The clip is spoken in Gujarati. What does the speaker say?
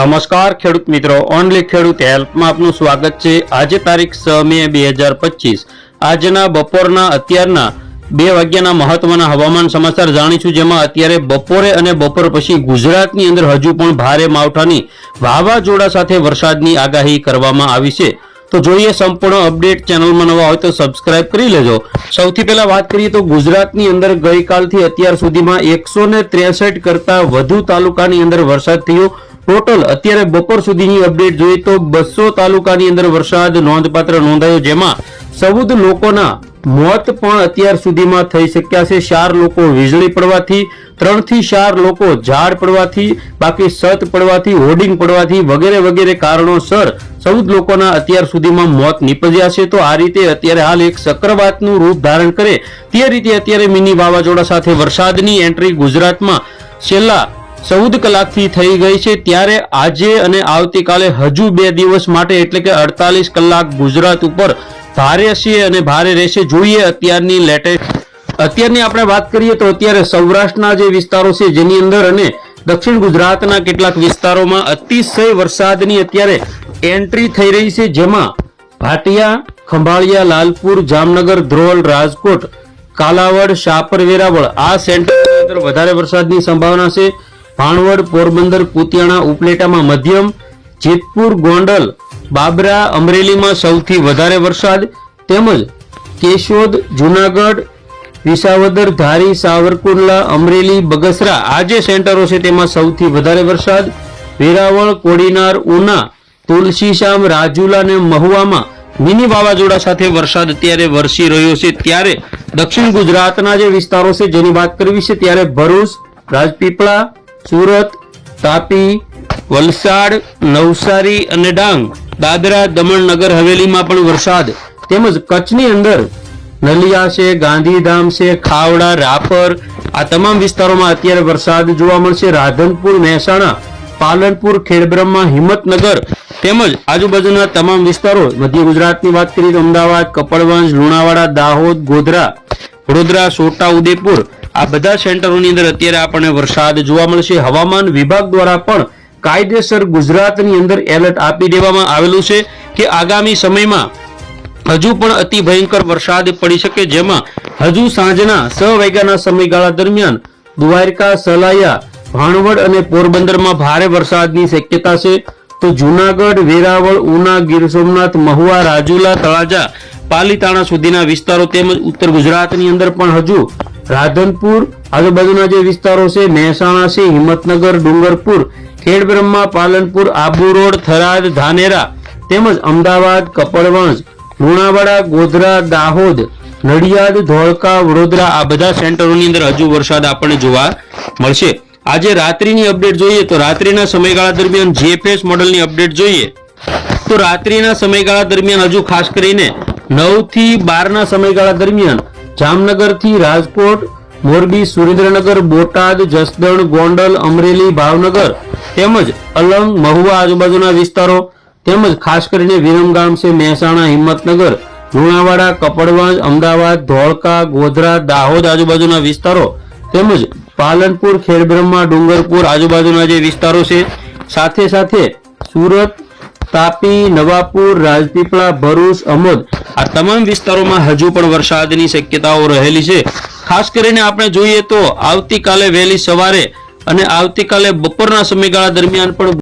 નમસ્કાર ખેડૂત મિત્રો. ઓનલી ખેડૂત હેલ્પમાં આપનું સ્વાગત છે. આજે તારીખ છ મે બે હજાર પચીસ. આજના બપોરના અત્યારના બે વાગ્યાના મહત્વના હવામાન સમાચાર જાણીશું, જેમાં અત્યારે બપોરે અને બપોર પછી ગુજરાતની અંદર હજુ પણ ભારે માવઠાની વાવાઝોડા સાથે વરસાદની આગાહી કરવામાં આવી છે. તો જોઈએ સંપૂર્ણ અપડેટ. ચેનલમાં નવા હોય તો સબસ્ક્રાઇબ કરી લેજો. સૌથી પહેલા વાત કરીએ તો ગુજરાતની અંદર ગઈકાલથી અત્યાર સુધીમાં એકસો ને ત્રેસઠ કરતા વધુ તાલુકાની અંદર વરસાદ થયો. ટોટલ અત્યારે બપોર સુધીની અપડેટ જોઈએ તો બસો તાલુકાની અંદર વરસાદ નોંધપાત્ર નોંધાયો, જેમાં ચૌદ લોકોના મોત પણ અત્યાર સુધીમાં થઈ શક્યા છે. ચાર લોકો વીજળી પડવાથી ત્રણથી ચાર લોકો ઝાડ પડવાથી, બાકી સત પડવાથી, હોર્ડિંગ પડવાથી વગેરે વગેરે કારણોસર ચૌદ લોકોના અત્યાર સુધીમાં મોત નીપજ્યા છે. તો આ રીતે અત્યારે હાલ એક ચક્રવાતનું રૂપ ધારણ કરે. તે રીતે અત્યારે મિની વાવાઝોડા સાથે વરસાદની એન્ટ્રી ગુજરાતમાં છેલ્લા ચૌદ કલાકથી થઈ ગઈ છે. ત્યારે આજે અને આવતીકાલે હજુ બે દિવસ માટે એટલે કે અડતાલીસ કલાક ગુજરાત ઉપર ભારે છે અને ભારે રહેશે. જોઈએ અત્યારની લેટેસ્ટ. અત્યારની આપણે વાત કરીએ તો અત્યારે સૌરાષ્ટ્રના જે વિસ્તારો છે જેની અંદર અને દક્ષિણ ગુજરાતના કેટલાક વિસ્તારોમાં અતિશય વરસાદની અત્યારે એન્ટ્રી થઈ રહી છે. જેમાં ભાટિયા, ખંભાળિયા, લાલપુર, જામનગર, ધ્રોલ, રાજકોટ, કાલાવડ, શાપર, વેરાવળ આ સેન્ટરની અંદર વધારે વરસાદની સંભાવના છે. ભાણવડ, પોરબંદર, કુતિયાણા ઉપલેટામાં મધ્યમ, જેતપુર, ગોંડલ, બાબરા, અમરેલીમાં સૌથી વધારે વરસાદ, તેમજ કેશોદ, જુનાગઢ, વિસાવદર, ધારી, સાવરકુંડલા, અમરેલી, બગસરા આ જે સેન્ટરો છે તેમાં સૌથી વધારે વરસાદ. વેરાવળ, કોડીનાર, ઉના, તુલસીશામ, રાજુલા અને મહુવામાં મિની વાવાઝોડા સાથે વરસાદ અત્યારે વરસી રહ્યો છે. ત્યારે દક્ષિણ ગુજરાતના જે વિસ્તારો છે જેની વાત કરવી છે, ત્યારે ભરૂચ, રાજપીપળા સુરત, તાપી, વલસાડ, નવસારી અને ડાંગ. દાદરા, દમણ નગર હવેલીમાં પણ વરસાદ. તેમજ કચ્છની અંદર નલિયા છે, ગાંધીધામ છે, ખાવડા, રાપર, આ તમામ વિસ્તારોમાં અત્યારે વરસાદ જોવા મળશે. રાધનપુર, મહેસાણા, પાલનપુર, ખેડબ્રહ્મા, હિંમતનગર તેમજ આજુબાજુના તમામ વિસ્તારો. મધ્ય ગુજરાતની વાત કરીએ તો અમદાવાદ, કપડવંજ, લુણાવાડા, દાહોદ, ગોધરા, વડોદરા, છોટા ઉદેપુર આ બધા સેન્ટરોની અંદર અત્યારે આપણને વરસાદ જોવા મળશે. હવામાન વિભાગ દ્વારા પણ કાયદેસર ગુજરાતની અંદર એલર્ટ આપી દેવામાં આવેલું છે કે આગામી સમયમાં હજુ પણ અતિ ભયંકર વરસાદ પડી શકે, જેમાં હજુ સાંજના છ વાગ્યાના સમયગાળા દરમિયાન દ્વારકા, સલાયા, ભાણવડ અને પોરબંદરમાં ભારે વરસાદની શક્યતા છે. તો જુનાગઢ, વેરાવળ, ઉના, ગીર સોમનાથ, મહુવા, રાજુલા, તળાજા, પાલીતાણા સુધીના વિસ્તારો તેમજ ઉત્તર ગુજરાતની અંદર પણ હજુ રાધનપુર, આજુબાજુના જે વિસ્તારો છે, મહેસાણા છે, હિંમતનગર, ડુંગરપુર, ખેડબ્રહ્મા, પાલનપુર, આબુ રોડ, થરાદ, ધાનેરા, તેમજ અમદાવાદ, કપડવંજ, લુણાવાડા, ગોધરા, દાહોદ, નડિયાદ, ધોળકા, વડોદરા આ બધા સેન્ટરોની અંદર હજુ વરસાદ આપણને જોવા મળશે. આજે રાત્રિની અપડેટ જોઈએ તો રાત્રિના સમયગાળા દરમિયાન જીએફએસ મોડલની અપડેટ જોઈએ તો રાત્રિના સમયગાળા દરમિયાન હજુ ખાસ કરીને નવથી બારના સમયગાળા દરમિયાન જામનગરથી રાજકોટ, મોરબી, સુરેન્દ્રનગર, બોટાદ, જસદણ, ગોંડલ, અમરેલી, ભાવનગર તેમજ અલંગ, મહુવા આજુબાજુના વિસ્તારો તેમજ ખાસ કરીને વિરમગામ છે મહેસાણા, હિંમતનગર, લુણાવાડા, કપડવંજ, અમદાવાદ, ધોળકા, ગોધરા, દાહોદ આજુબાજુના વિસ્તારો તેમજ પાલનપુર ખેડબ્રહ્મા ડુંગરપુર આજુબાજુના જે વિસ્તારો છે સાથે સાથે સુરત તાપી, નવાપુર, રાજપીપળા, ભરૂચ, અમોદ આ તમામ વિસ્તારોમાં હજુ પણ વરસાદની શક્યતાઓ રહેલી છે. ખાસ કરીને આપણે જોઈએ તો આવતીકાલે વહેલી સવારે અને આવતીકાલે બપોરના સમયગાળા દરમિયાન પણ